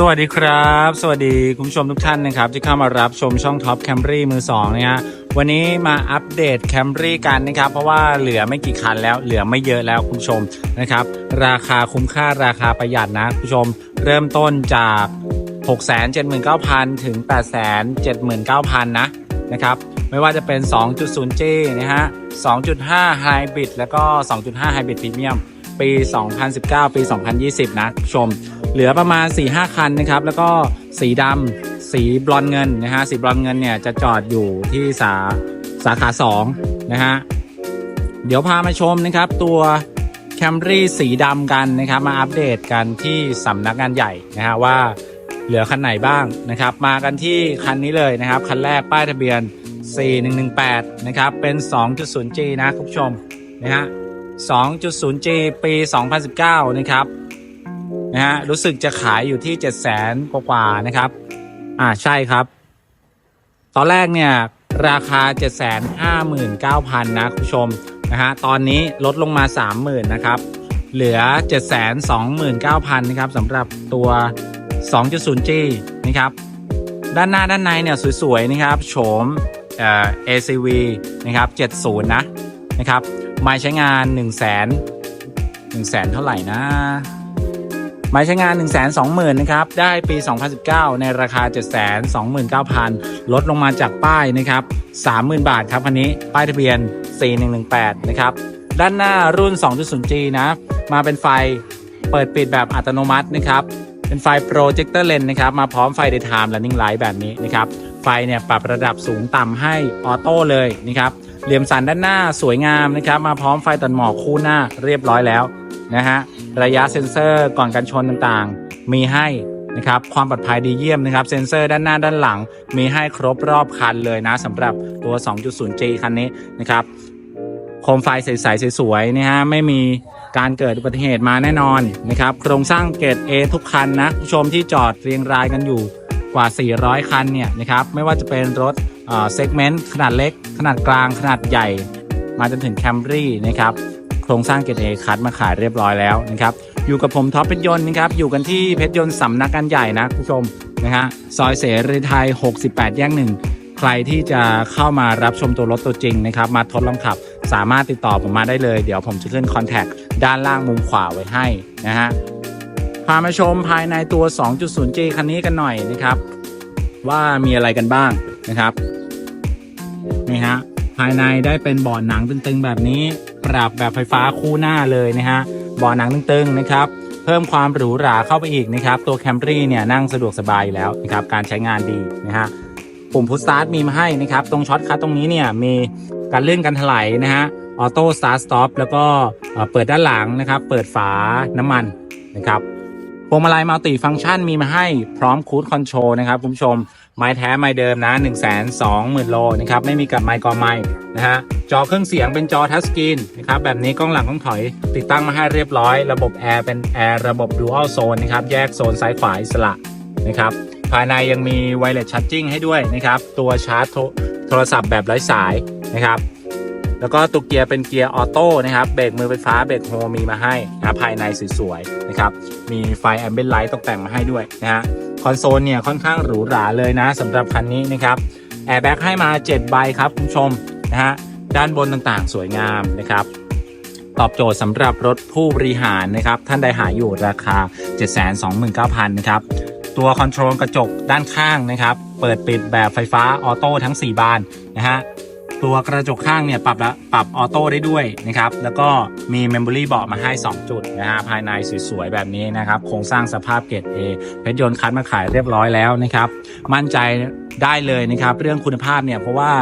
สวัสดีครับ สวัสดีคุณผู้ชมทุกท่านนะครับที่เข้ามารับชมช่องท็อปแคมรี่มือสองนะฮะวันนี้มาอัปเดตแคมรี่กันนะครับ เพราะว่าเหลือไม่กี่คันแล้วเหลือไม่เยอะแล้วคุณผู้ชมนะครับ ราคาคุ้มค่าราคาประหยัดนะคุณผู้ชม เริ่มต้นจาก 679,000 ถึง 879,000 นะนะครับไม่ว่าจะเป็น 2.0G นะฮะ 2.5 Hybrid แล้วก็ 2.5 Hybrid Premium ปี 2019 ปี 2020 นะคุณผู้ชม เหลือประมาณ 4-5 คันนะครับ แล้วก็สีดำสีบลอนเงินนะฮะสีบลอนเงินเนี่ยจะจอดอยู่ที่สาสาขา2นะฮะเดี๋ยวพามาชมนะครับตัวแคมรี่สีดำกันนะครับ มาอัปเดตกันที่สำนักงานใหญ่นะฮะว่าเหลือคันไหนบ้างนะครับ มากันที่คันนี้เลยนะครับ คันแรกป้ายทะเบียน 4118 นะครับ เป็น 2.0G นะคุณผู้ชมนะฮะ 2.0G ปี 2019 นะครับ นะฮะรู้สึกจะขายอยู่ที่700,000กว่าๆนะครับ อ่าใช่ครับ ตอนแรกเนี่ยราคา 759,000 นะคุณผู้ชมนะฮะตอนนี้ลดลงมา 30,000 นะครับ เหลือ 729,000 นะครับสำหรับตัว 2.0G นะครับ ด้านหน้าด้านในเนี่ยสวยๆ นะครับโฉมเอ่อ ACV นะครับ 70 นะ นะครับ ไม่ใช้งาน 1 0 0 0 0 0 1 0 0 0 0 เท่าไหร่นะ ไม่ใช้งาน 1 2 0 0 0 0นะครับ ได้ปี 2019 ในราคา 729,000 ลดลงมาจากป้ายนะครับ 30,000 บาทครับคันนี้ ป้ายทะเบียน 4118 นะครับ ด้านหน้ารุ่น 2.0G นะ มาเป็นไฟเปิดปิดแบบอัตโนมัตินะครับ เป็นไฟโปรเจคเตอร์เลนนะครับ มาพร้อมไฟ daytime running light แบบนี้นะครับ ไฟเนี่ยปรับระดับสูงต่ำให้ออโต้เลยนะครับ เหลี่ยมสันด้านหน้าสวยงามนะครับ มาพร้อมไฟตัดหมอกคู่หน้าเรียบร้อยแล้ว นะฮะระยะเซ็นเซอร์ก่อนการชนต่างๆ มีให้นะครับความปลอดภัยดีเยี่ยมนะครับเซ็นเซอร์ด้านหน้าด้านหลัง มีให้ครบรอบคันเลยนะสำหรับตัว 2.0G คันนี้นะครับโคมไฟใสๆสวยๆนะฮะไม่มีการเกิดอุบัติเหตุมาแน่นอนนะครับโครงสร้างเกรด A ทุกคันนะผู้ชมที่จอดเรียงรายกันอยู่กว่า 400 คันเนี่ยนะครับไม่ว่าจะเป็นรถเซกเมนต์ขนาดเล็ก ขนาดกลางขนาดใหญ่ มาจนถึงแคมรี่นะครับ โครงสร้างเกรด A คัดมาขายเรียบร้อยแล้วนะครับ อยู่กับผมท็อปเพชรยนต์นะครับ อยู่กันที่เพชรยนต์สำนักงานใหญ่นะคุณผู้ชมนะฮะซอยเสรีไทย 68 แยกหนึ่งใครที่จะเข้ามารับชมตัวรถตัวจริงนะครับ มาทดลองขับสามารถติดต่อผมมาได้เลย เดี๋ยวผมจะขึ้นคอนแทคด้านล่างมุมขวาไว้ให้นะฮะพามาชมภายในตัว 2.0G คันนี้กันหน่อยนะครับ ว่ามีอะไรกันบ้างนะครับนี่ฮะภายในได้เป็นเบาะหนังตึงๆแบบนี้ ปรับแบบไฟฟ้าคู่หน้าเลยนะฮะเบาะหนังตึงๆนะครับ เพิ่มความหรูหราเข้าไปอีกนะครับ ตัวแคมรี่เนี่ยนั่งสะดวกสบายแล้วนะครับ การใช้งานดีนะฮะปุ่มพุชสตาร์ทมีมาให้นะครับ ตรงช็อตคัทตรงนี้เนี่ยมีการเลื่อนกันถลายนะฮะออโต้สตาร์ทสต็อปแล้วก็เปิดด้านหลังนะครับ เปิดฝาน้ำมันนะครับพวงมาลัยมัลติฟังก์ชันมีมาให้พร้อมคูดคอนโทรลนะครับคุณผู้ชม ไม้แท้ไม้เดิมนะ 1 2 0 0 0 0 โลนะครับไม่มีกับไม้กอไม้นะฮะจอเครื่องเสียงเป็นจอทัชสกรีนนะครับแบบนี้กล้องหลังกล้องถอย ติดตั้งมาให้เรียบร้อย ระบบแอร์เป็นแอร์ระบบดูอัลโซนนะครับแยกโซนซ้ายขวาอิสระนะครับภายในยังมีไวเลสชาร์จิ่งให้ด้วยนะครับตัวชาร์จโทรศัพท์แบบไร้สายนะครับ แล้วก็ตัวเกียร์เป็นเกียร์ออโต้นะครับเบรกมือไฟฟ้าเบรกโฮมีมาให้นะภายในสวยๆนะครับมีไฟแอมเบ t ไลท์ตกแต่งมาให้ด้วยนะฮะคอนโซลเนี่ยค่อนข้างหรูหราเลยนะสำหรับคันนี้นะครับแอร์แบ็กให้มา 7 ใบครับคุณผู้ชมนะฮะด้านบนต่างๆ สวยงามนะครับตอบโจทย์สำหรับรถผู้บริหารนะครับท่านใดหาอยู่ราคา 729,000นะครับตัวคอนโทรลกระจกด้านข้างนะครับ เปิดปิดแบบไฟฟ้าออโต้ทั้ง 4 บานนะฮะ ตัวกระจกข้างเนี่ยปรับละปรับออโต้ได้ด้วยนะครับ แล้วก็มีเมมโมรี่เบาะมาให้ 2 จุดนะฮะภายในสวยๆ แบบนี้นะครับ โครงสร้างสภาพเกรด A เพชรยนต์คัดมาขายเรียบร้อยแล้วนะครับ มั่นใจได้เลยนะครับ เรื่องคุณภาพเนี่ยเพราะว่า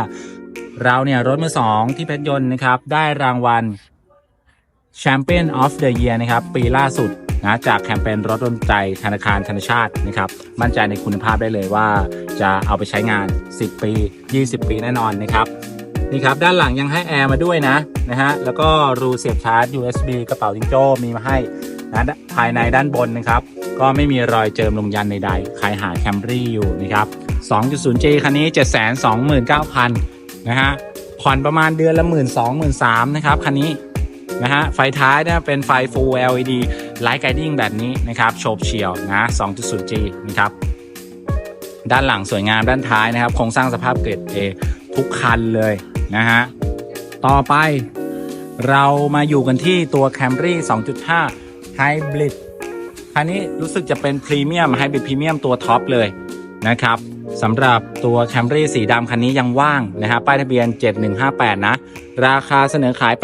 เราเนี่ยรถมือสองที่เพชรยนต์นะครับ ได้รางวัล Champion of the Year นะครับ ปีล่าสุดนะจากแคมเปญรถดนใจธนาคารธนชาตินะครับ มั่นใจในคุณภาพได้เลยว่าจะเอาไปใช้งาน 10 ปี 20 ปีแน่นอนนะครับ นี่ครับด้านหลังยังให้แอร์มาด้วยนะนะฮะแล้วก็รูเสียบชาร์จ USB กระเป๋าจิงโจ้มีมาให้นะภายในด้านบนนะครับ ก็ไม่มีรอยเจิมลงยันใดๆใครหาแคมรี่อยู่นะครับ 2.0J คันนี้ 729,000 นะฮะผ่อนประมาณเดือนละ 1 2 0 0 0 0 0นะครับ คันนี้นะฮะไฟท้ายเนี่ยเป็นไฟ Full LED ไลท์ไกดิ้งแบบนี้นะครับโฉบเฉี่ยวนะ 2.0G นะครับด้านหลังสวยงามด้านท้ายนะครับโครงสร้างสภาพเกรด A ทุกคันเลย นะฮะ ต่อไปเรามาอยู่กันที่ตัว Camry 2.5 Hybrid คันนี้รู้สึกจะเป็นพรีเมียมไฮบริดพรีเมียมตัวท็อปเลยนะครับสำหรับตัว Camry สีดำคันนี้ยังว่างนะฮะป้ายทะเบียน 7158 นะ ราคาเสนอขาย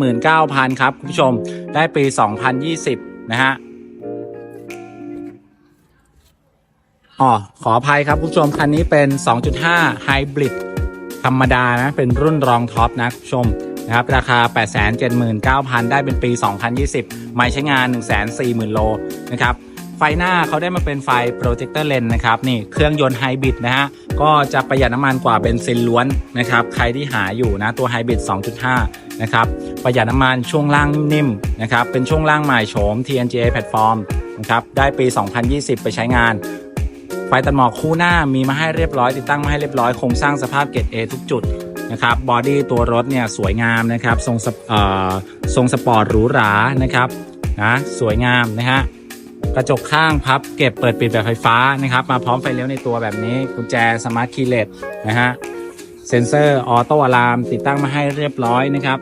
879,000 ครับ คุณผู้ชมได้ปี 2020 นะฮะอ๋อขออภัยครับ คุณผู้ชมคันนี้เป็น 2.5 Hybrid ธรรมดานะ เป็นรุ่นรองท็อปนะคุณผู้ชมนะครับ ราคา 879,000 ได้เป็นปี 2020 ไม่ใช้งาน 140,000 โลนะครับ ไฟหน้าเขาได้มาเป็นไฟโปรเจคเตอร์เลนนะครับ นี่เครื่องยนต์ไฮบริดนะฮะ ก็จะประหยัดน้ำมันกว่าเบนซินล้วนนะครับ ใครที่หาอยู่นะ ตัวไฮบริด 2.5 นะครับ ประหยัดน้ำมันช่วงล่างนิ่มๆนะครับ เป็นช่วงล่างใหม่โฉม TNGA Platform นะครับ ได้ปี 2020 ไปใช้งาน ฟตัดหมอกคู่หน้ามีมาให้เรียบร้อยติดตั้งมาให้เรียบร้อยโครงสร้างสภาพเกรด A ทุกจุดนะครับบอดี้ตัวรถเนี่ยสวยงามนะครับทรงสปเอ่อทรงสปอร์ตหรูหรานะครับนะสวยงามนะฮะกระจกข้างพับเก็บเปิดปิดแบบไฟฟ้านะครับมาพร้อมไฟเลี้ยวในตัวแบบนี้กุญแจสมาร์ทคีย์เลสนะฮะเซ็นเซอร์ออโต้อะลามติดตั้งมาให้เรียบร้อยนะครับ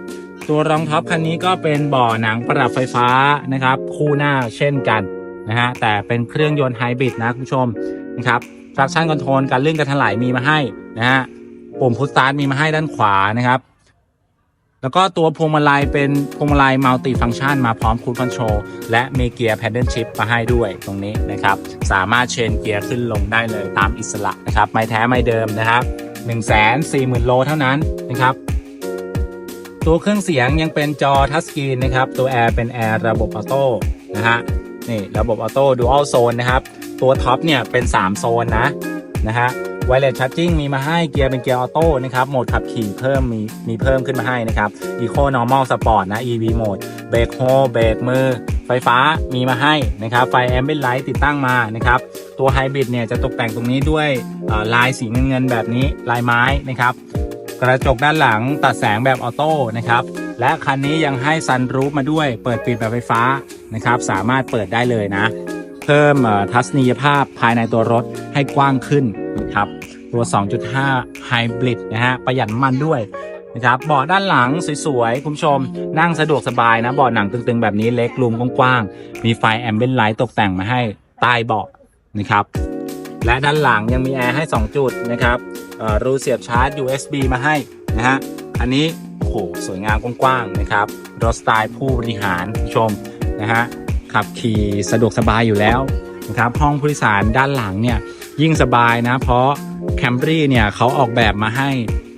ตัวรองท็อปคันนี้ก็เป็นบ่อหนังประดับไฟฟ้านะครับคู่หน้าเช่นกันนะฮะแต่เป็นเครื่องยนต์ไฮบริดนะคุณผู้ชม นะครับ traction control การเลื่อนการถลายมีมาให้นะฮะปุ่มพุชสตาร์ทมีมาให้ด้านขวานะครับ แล้วก็ตัวพวงมาลัยเป็นพวงมาลัยมัลติฟัง c t ชันมาพร้อมคู i คอนโทรลและมีเกียร์ paddle shift มาให้ด้วยตรงนี้นะครับ สามารถเชนเกียร์ขึ้นลงได้เลยตามอิสระนะครับ ไม่แท้ไม่เดิมนะครับ1 4 0 0 0 0 โลเท่านั้นนะครับตัวเครื่องเสียงยังเป็นจอทัชสกรีนนะครับ ตัวแอร์เป็นแอร์ระบบออโต้นะฮะนี่ระบบออโต้ดูอัลโซนนะครับ ตัวท็อปเนี่ยเป็น 3 โซนนะนะฮะไวเลสชาร์จิ่งมีมาให้เกียร์เป็นเกียร์ออโต้นะครับโหมดขับขี่เพิ่มมีมีเพิ่มขึ้นมาให้นะครับ Eco Normal Sport นะ EV Mode เบรกโฮเบรกมือ ไฟฟ้ามีมาให้นะครับไฟแอมเบ l ไลท์ติดตั้งมานะครับตัวไฮบริดเนี่ยจะตกแต่งตรงนี้ด้วยลายสีเงินเงินแบบนี้ลายไม้นะครับกระจกด้านหลังตัดแสงแบบออโต้นะครับและคันนี้ยังให้ซันรูฟมาด้วยเปิดปิดแบบไฟฟ้านะครับสามารถเปิดได้เลยนะ เพิ่มทัศนียภาพภายในตัวรถให้กว้างขึ้นนะครับตัว 2.5 Hybrid นะฮะประหยัดมันด้วยนะครับเบาะด้านหลังสวยๆ คุณผู้ชม นั่งสะดวกสบายนะเบาะหนังตึงๆ แบบนี้เล็กรูมกว้างๆ มีไฟแอมเบ l ไลท์ตกแต่งมาให้ใต้เบาะนะครับและด้านหลังยังมีแอร์ให้ 2 จุดนะครับรูเสียบชาร์จ USB มาให้นะฮะอันนี้โอ้โหสวยงามกว้างๆนะครับรถสไตล์ผู้บริหารคุณชมนะฮะ ขับขี่สะดวกสบายอยู่แล้วนะครับห้องผู้โดยสารด้านหลังเนี่ยยิ่งสบายนะ เพราะ Camry เนี่ยเขาออกแบบมาให้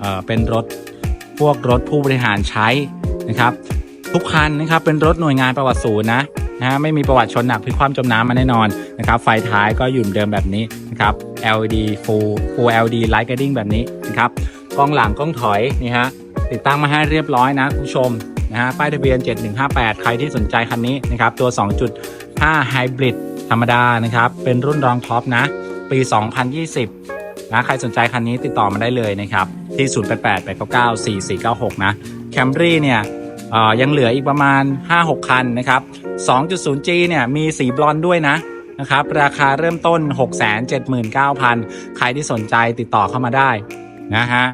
เเป็นรถพวกรถผู้บริหารใช้นะครับ ทุกคันนะครับเป็นรถหน่วยงานประวัติศูนย์นะนะฮะไม่มีประวัติชนหนักพิคว่ำจมน้ำมาแน่นอนนะครับไฟท้ายก็อยู่เหมือนเดิมแบบนี้นะครับ LED full full LED light guiding แบบนี้นะครับกล้องหลังกล้องถอยนี่ฮะติดตั้งมาให้เรียบร้อยนะคุณผู้ชม นะฮะป้ายทะเบียน 7158 ใครที่สนใจคันนี้นะครับ ตัว 2.5 Hybrid ธรรมดานะครับ เป็นรุ่นรองท็อปนะ ปี 2020 นะ ใครสนใจคันนี้ติดต่อมาได้เลยนะครับ ที่ 088 899 4496 นะ Camry เนี่ยเอ่อยังเหลืออีกประมาณ 5-6 คันนะครับ 2.0G เนี่ยมีสีบลอนด์ด้วยนะนะครับ ราคาเริ่มต้น 679,000 ใครที่สนใจติดต่อเข้ามาได้นะฮะ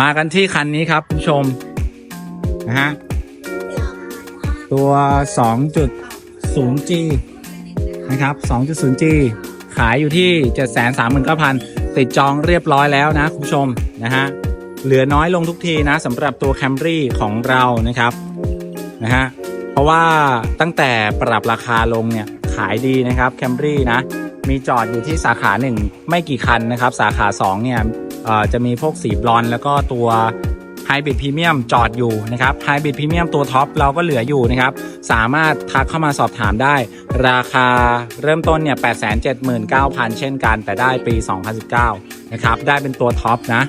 มากันที่คันนี้ครับคุณผู้ชม นะฮะ ตัว 2.0G นะครับ 2.0G ขายอยู่ที่ 739,000 ติดจองเรียบร้อยแล้วนะคุณผู้ชมนะฮะ เหลือน้อยลงทุกทีนะสำหรับตัว Camry ของเรานะครับนะฮะ เพราะว่าตั้งแต่ปรับราคาลงเนี่ยขายดีนะครับ Camry นะ มีจอดอยู่ที่สาขาหนึ่งไม่กี่คันนะครับ สาขา 2 เนี่ยจะมีพวกสีบลอนแล้วก็ตัว ไฮบริดพรีเมียมจอดอยู่นะครับไฮบริดพรีเมียมตัวท็อปเราก็เหลืออยู่นะครับ สามารถทักเข้ามาสอบถามได้ ราคาเริ่มต้นเนี่ย 879,000 เช่นกัน แต่ได้ปี 2019 นะครับ ได้เป็นตัวท็อปนะ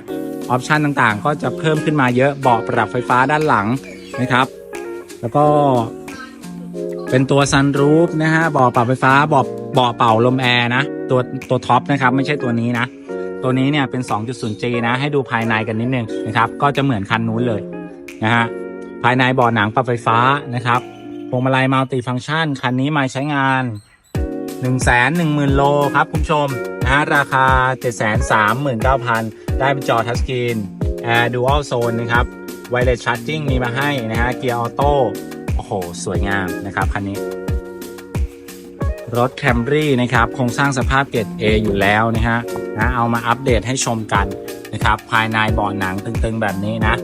ออปชันต่างๆ ก็จะเพิ่มขึ้นมาเยอะ เบาะปรับไฟฟ้าด้านหลังนะครับ แล้วก็ เป็นตัวซันรูฟนะฮะ เบาะปรับไฟฟ้า เบาะเบาะเป่าลมแอร์นะ ตัวตัวท็อปนะครับ ไม่ใช่ตัวนี้นะ ตัวนี้เนี่ยเป็น 2.0G นะ ให้ดูภายในกันนิดนึงนะครับ ก็จะเหมือนคันนู้นเลยนะฮะ ภายในเบาะหนังปรับไฟฟ้านะครับพวงมาลัยมัลติฟัง c t ชัน คันนี้มาใช้งาน 1 1 0 0 0 0 โลครับคุณผู้ชมนะฮะราคา 739,000 ได้เป็นจอทัชสกรีน Air Dual Zone นนะครับ Wireless Charging มีมาให้นะฮะเกียร์ออโต้โอ้โห สวยงามนะครับคันนี้ รถ Camry นะครับโครงสร้างสภาพเกรด A อยู่แล้วนะฮะนะเอามาอัปเดตให้ชมกันนะครับภายในเบาะหนังตึงๆแบบนี้นะ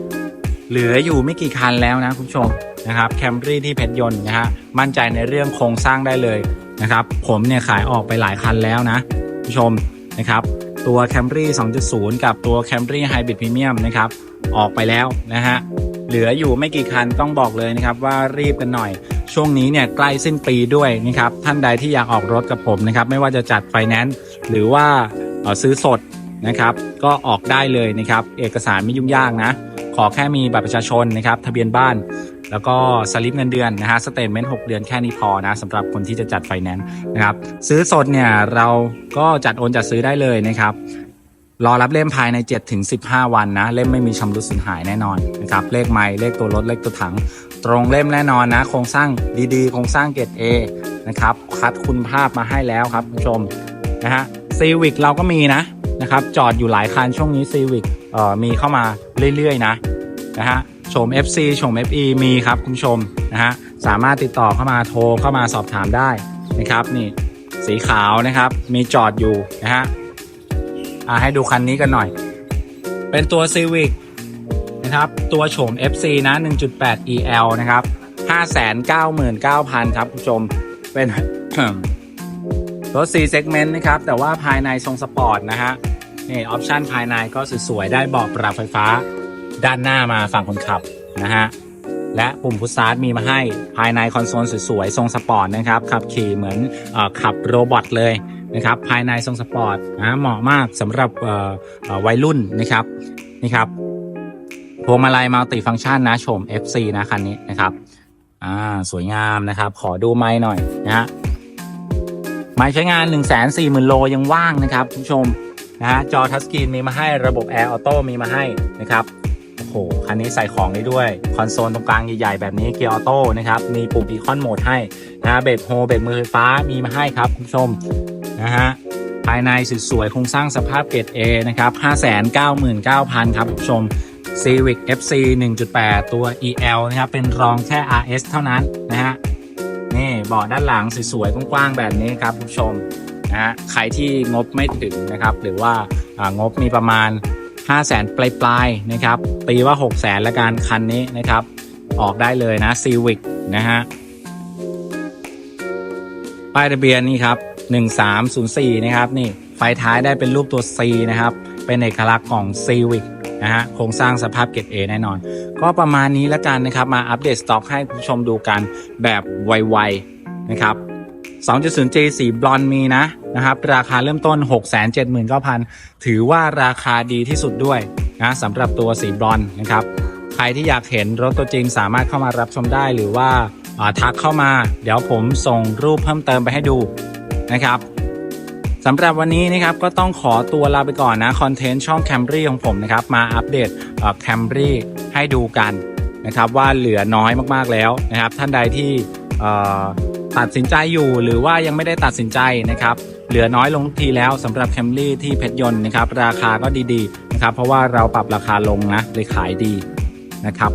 เหลืออยู่ไม่กี่คันแล้วนะคุณผู้ชมนะครับ Camry ที่เพชรยนต์นะฮะมั่นใจในเรื่องโครงสร้างได้เลยนะครับผมเนี่ยขายออกไปหลายคันแล้วนะคุณผู้ชมนะครับตัว Camry 2.0 กับตัว Camry Hybrid Premium นะครับออกไปแล้วนะฮะเหลืออยู่ไม่กี่คันต้องบอกเลยนะครับว่ารีบกันหน่อย ช่วงนี้เนี่ยใกล้สิ้นปีด้วยนะครับท่านใดที่อยากออกรถกับผมนะครับไม่ว่าจะจัดไฟแนนซ์หรือว่าซื้อสดนะครับก็ออกได้เลยนะครับเอกสารไม่ยุ่งยากนะ ขอแค่มีบัตรประชาชนนะครับทะเบียนบ้าน แล้วก็สลิปเงินเดือนนะฮะสเตทเมนต์6เดือนแค่นี้พอนะสำหรับคนที่จะจัดไฟแนนซ์นะครับซื้อสดเนี่ยเราก็จัดโอนจัดซื้อได้เลยนะครับรอรับเล่มภายใน 7-15 วันนะ เล่มไม่มีชำรุดสูญหายแน่นอนนะครับ เลขไม้เลขตัวรถ เลขตัวถัง ตรงเล่มแน่นอนนะ โครงสร้างดีๆ โครงสร้างเกรด A นะครับ คัดคุณภาพมาให้แล้วครับคุณผู้ชมนะฮะซีวิกเราก็มีนะนะครับจอดอยู่หลายคันช่วงนี้ซีวิกเอ่อมีเข้ามาเรื่อยๆนะนะฮะโฉม FC โฉม FE มีครับคุณผู้ชมนะฮะสามารถติดต่อเข้ามาโทรเข้ามาสอบถามได้นะครับนี่สีขาวนะครับ มีจอดอยู่นะฮะอ่าให้ดูคันนี้กันหน่อย เป็นตัว Civic นะครับ ตัวโฉม FC นะ 1.8 EL นะครับ 599,000 ครับคุณผู้ชม เป็นรถ 4 segment นะครับ แต่ว่าภายในทรงสปอร์ตนะฮะ นี่ออปชันภายในก็สวยๆ ได้เบาะปรับไฟฟ้า ด้านหน้ามาฝั่งคนขับนะฮะ และปุ่มพุชสตาร์ทมีมาให้ภายในคอนโซลสวยๆ ทรงสปอร์ตนะครับ ขับขี่เหมือนอขับโรบอทเลยนะครับ ภายในทรงสปอร์ตนะเหมาะมากสำหรับวัยรุ่นนะครับนี่ครับ พวงมาลัยมัลติฟัง c t ชันนะชม FC นะคันนี้นะครับอ่าสวยงามนะครับ ขอดูไม้หน่อยนะฮะไม้ใช้งาน 1 4 0 0 0 0 โลยังว่างนะครับคุณผู้ชมนะฮะจอทัชสกรีนมีมาให้ระบบ Air Auto มีมาให้นะครับโอ้โหคันนี้ใส่ของได้ด้วย คอนโซลตรงกลางใหญ่ๆแบบนี้เกียร์ออโต้นะครับมีปุ่มอีคอนโหมดให้นะเบรกโฮเบรกมือไฟฟ้ามีมาให้ครับคุณผู้ชมนะฮะภายในสวยๆโครงสร้างสภาพเกรด A นะครับ599,000 ครับคุณผู้ชม Civic FC 1.8 ตัว EL นะครับ เป็นรองแค่ RS เท่านั้นนะฮะ นี่เบาะด้านหลังสวยๆ กว้างๆ แบบนี้ครับคุณผู้ชมนะฮะ ใครที่งบไม่ถึงนะครับ หรือว่างบมีประมาณ 5 0 0แสนปลายๆ นะครับตีว่า 6 0 0แสนละกันคันนี้นะครับ ออกได้เลยนะ Civic นะฮะ ป้ายทะเบียนนี่ครับ 1304 นะครับ นี่ ไฟท้ายได้เป็นรูปตัว C นะครับ เป็นเอกลักษณ์ของ Civic นะฮะโครงสร้างสภาพเกรด A แน่นอน ก็ประมาณนี้แล้วกันนะครับ มาอัปเดตสต็อกให้คุณผู้ชมดูกันแบบไวๆนะครับ 2.0G สีบลอนมีนะนะครับ ราคาเริ่มต้น 679,000 ถือว่าราคาดีที่สุดด้วยนะสำหรับตัวสีบลอนนะครับ ใครที่อยากเห็นรถตัวจริงสามารถเข้ามารับชมได้หรือว่าอ่าทักเข้ามา เดี๋ยวผมส่งรูปเพิ่มเติมไปให้ดูนะครับ สำหรับวันนี้นะครับก็ต้องขอตัวลาไปก่อนนะคอนเทนต์ช่อง Camry ของผมนะครับมาอัปเดตแคมรี่ให้ดูกันนะครับว่าเหลือน้อยมากๆแล้วนะครับท่านใดที่ตัดสินใจอยู่หรือว่ายังไม่ได้ตัดสินใจนะครับเหลือน้อยลงทุกทีแล้วสำหรับ Camry ที่เพชรยนต์นะครับราคาก็ดีๆนะครับเพราะว่าเราปรับราคาลงนะเลยขายดีนะครับ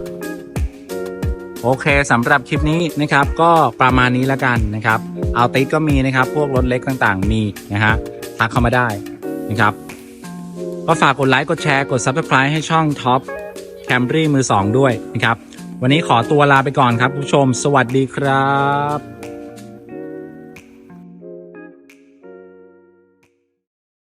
โอเคสำหรับคลิปนี้นะครับก็ประมาณนี้แล้วกันนะครับเอาติดก็มีนะครับพวกรถเล็กต่างๆ มีนะฮะทักเข้ามาได้นะครับ ก็ฝากกดไลค์กดแชร์กด Subscribe ให้ช่อง Top Camry มือ 2 ด้วยนะครับ วันนี้ขอตัวลาไปก่อนครับผู้ชม สวัสดีครับ